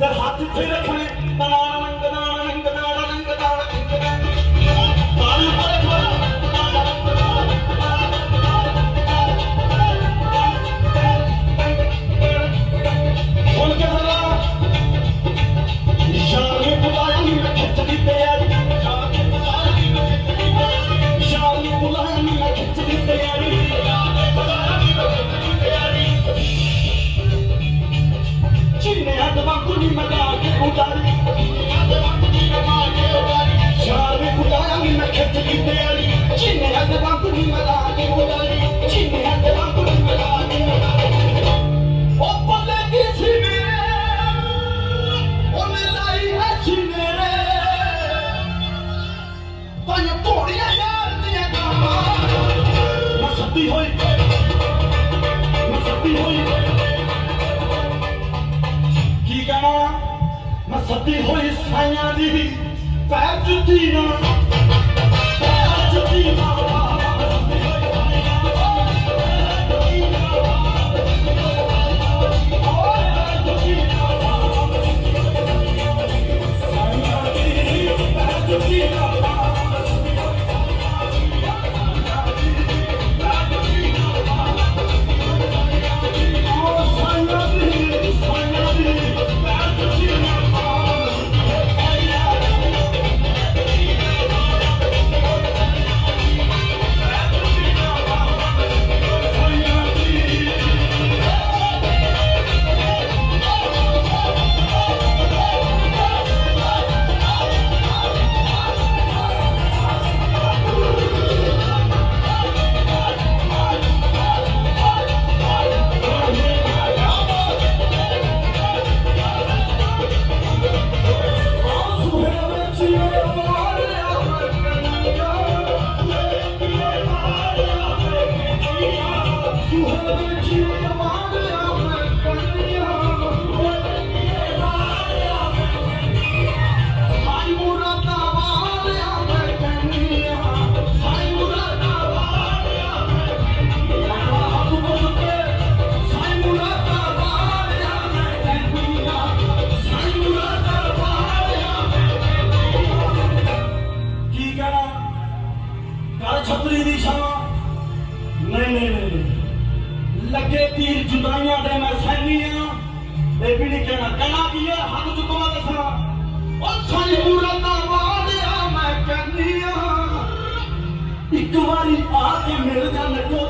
ਤੇ ਹੱਥ ਇੱਥੇ ਰੱਖਣੇ ਤਨਾ ਨੰਗ ਦਾ ਨੰਗ ਦਾ ਨੰਗ ਦਾ ਨੰਗ ਦਾ ਮਗਾ ਕੇ ਉਡਾਰੀ ਹੱਥ ਵਾਂਗੂ ਨੀ ਮਗਾ ਕੇ ਉਡਾਰੀ ਸ਼ਾਮ ਨੂੰ ਬੁਲਾਇਆ ਨੀ ਮੈਂ ਖਿੱਚ ਦੀ ਤਿਆਰੀ ਚੀਨੇ ਹੱਥ ਵਾਂਗੂ ਨੀ ਮਗਾ ਕੇ ਉਡਾਰੀ ਚੀਨੇ ਹੱਥ ਵਾਂਗੂ ਨੀ ਮਗਾ ਕੇ ਉਡਾਰੀ ਉਹ ਪੱਲੇ ਕੀ ਸੀ ਮੇਰੇ ਉਹਨੇ ਲਾਈ ਹੈ ਸੀਨੇ ਰੇ ਤਾਂ ਤੋੜੀਆਂ ਯਾਰ ਦੀਆਂ ਗਾਵਾਂ ਮੈਂ ਸੱਤੀ ਹੋਈ ਸੱਤੀ ਹੋਈ ਸਾਈਆਂ ਦੀ। ਪੈਰ ਜੁੱਤੀ ਨਾ ਪੈਰ ਜੁੱਤੀ ਨਾ ਛਤਰੀ ਦੀ ਛਾਂ ਨਹੀਂ ਨਹੀਂ ਨਹੀਂ ਨਹੀਂ। ਲੱਗੇ ਤੀਰ ਜੁਦਾਈਆਂ ਦੇ ਮੈਂ ਸੈਨੀ ਆ ਇਹ ਵੀ ਨਹੀਂ ਕਹਿਣਾ ਕਹਿਣਾ ਕੀ ਹੈ? ਹੱਥ ਚੁੱਕਵਾ ਦੱਸਣਾ ਉਹ ਸਾਈ ਮੂਰਤਾ ਵਾਲਿਆ ਮੈਂ ਕਹਿੰਦੀ ਆ, ਇੱਕ ਵਾਰੀ ਆ ਕੇ ਮਿਲ ਜਾ ਲੱਗੋ।